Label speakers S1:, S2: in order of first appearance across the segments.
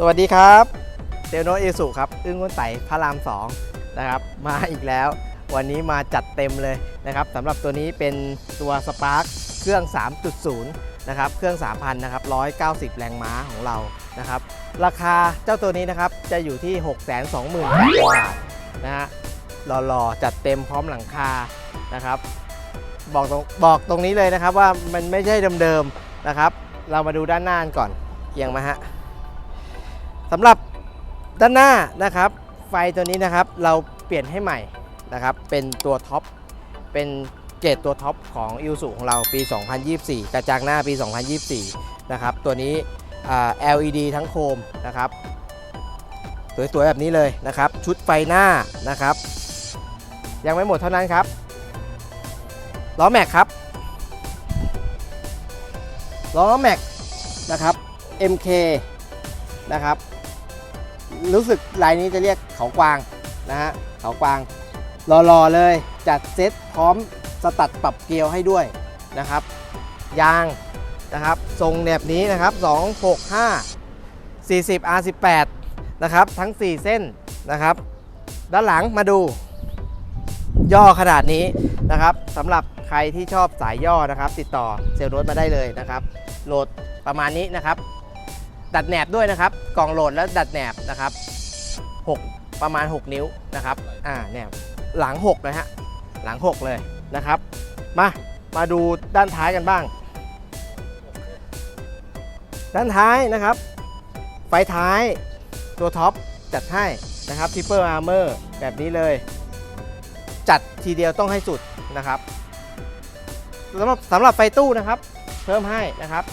S1: สวัสดีครับเซลโนเอสุครับ อึ้งก้นไตพระราม2นะครับ มาอีกแล้ว วันนี้มาจัดเต็มเลยนะครับสำหรับตัวนี้เป็นตัวสปาร์คเครื่อง 3.0 นะครับ เครื่อง 3,000 นะครับ 190 แรงม้าของเรา นะครับ ราคาเจ้าตัวนี้นะครับ จะอยู่ที่ 620,000 บาทนะฮะหล่อๆ จัดเต็มพร้อมหลังคา นะครับ บอกตรงบอกตรงนี้เลยนะครับว่ามันไม่ใช่เดิมๆ นะครับ เรามาดูด้านหน้าก่อนเอียงมาฮะ สำหรับด้านหน้านะครับ ไฟตัวนี้นะครับเราเปลี่ยนให้ใหม่นะครับ เป็นตัวท็อป เป็นเกรดตัวท็อปของอิ s u ของเราปี 2024 กระจังหน้าปี 2024 นะครับ ตัวนี้ LED ทั้งโคมนะครับ สวยๆ แบบนี้เลยนะครับ ชุดไฟหน้านะครับ ยังไม่หมดเท่านั้นครับ ล้อแม็กครับ ล้อแม็กนะครับ MK นะครับ รู้สึกลายนี้จะเรียกเขากวางนะฮะเขากวางรอๆเลยจัดเซ็ตพร้อมสตัดปรับเกลียวให้ด้วยนะครับ ยางนะครับ ทรงแบบนี้นะครับ 265 40 R18 นะครับ ทั้ง 4 เส้นนะครับ ด้านหลังมาดู ย่อขนาดนี้นะครับสำหรับใครที่ชอบสายย่อนะครับ ติดต่อเซลล์รถมาได้เลยนะครับ โหลดประมาณนี้นะครับ ดัดแหนบด้วยนะครับ กล่องโหลดและดัดแหนบนะครับ 6 ประมาณ 6 นิ้วนะครับ อ่าแหนบหลัง 6 นะฮะ หลัง 6 เลยนะครับ มา มาดูด้านท้ายกันบ้าง ด้านท้ายนะครับ ไฟท้ายตัวท็อปจัดให้นะครับทิปเปอร์อาร์เมอร์แบบนี้เลย จัดทีเดียวต้องให้สุดนะครับสำหรับสำหรับไฟตู้นะครับ เพิ่มให้นะครับ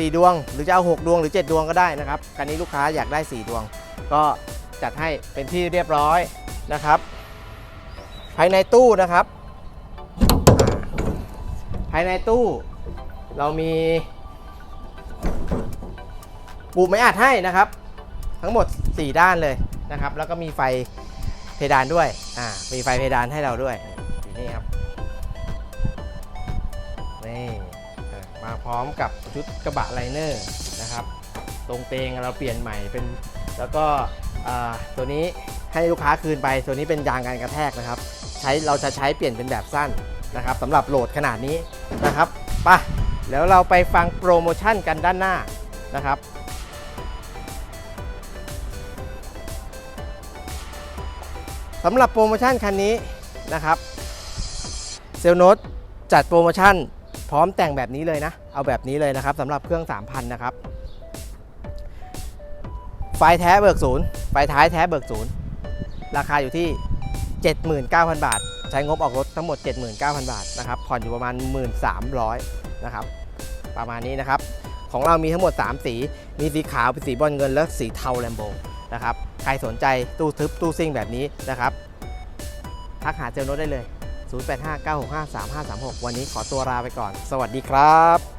S1: 4 ดวง หรือจะเอา 6 ดวงหรือ 7 ดวงก็ได้นะครับคันนี้ลูกค้าอยากได้ 4 ดวง ก็จัดให้เป็นที่เรียบร้อยนะครับ ภายในตู้นะครับ ภายในตู้ เรามีปูไม้อัดให้นะครับ ทั้งหมด 4 ด้านเลยนะครับ แล้วก็มีไฟเพดานด้วยอ่ามีไฟเพดานให้เราด้วยอยู่นี่ครับ มาพร้อมกับชุดกระบะไลเนอร์นะครับ ตรงเตงเราเปลี่ยนใหม่เป็น แล้วก็ตัวนี้ให้ลูกค้าคืนไปตัวนี้เป็นยางการกระแทกนะครับ ใช้เราจะใช้เปลี่ยนเป็นแบบสั้นนะครับสำหรับโหลดขนาดนี้นะครับไปะแล้วเราไปฟังโปรโมชั่นกันด้านหน้านะครับสำหรับโปรโมชั่นคันนี้นะครับเซลโนตจัดโปรโมชั่น พร้อมแต่งแบบนี้เลยนะ เอาแบบนี้เลยนะครับสำหรับเครื่อง 3,000 นะครับ ไฟแท้เบิกศูนย์ ไฟท้ายแท้เบิกศูนย์ ราคาอยู่ที่ 79,000 บาท ใช้งบออกรถทั้งหมด 79,000 บาทนะครับผ่อนอยู่ประมาณ 1,300นะครับประมาณนี้นะครับ ของเรามีทั้งหมด 3 สี มีสีขาวเป็นสีบอลเงิน และสีเทาแลมโบนะครับใครสนใจตู้ทึบตู้ซิ่งแบบนี้นะครับทักหาเจลโนตได้เลย 0859653536 วันนี้ขอตัวลาไปก่อน สวัสดีครับ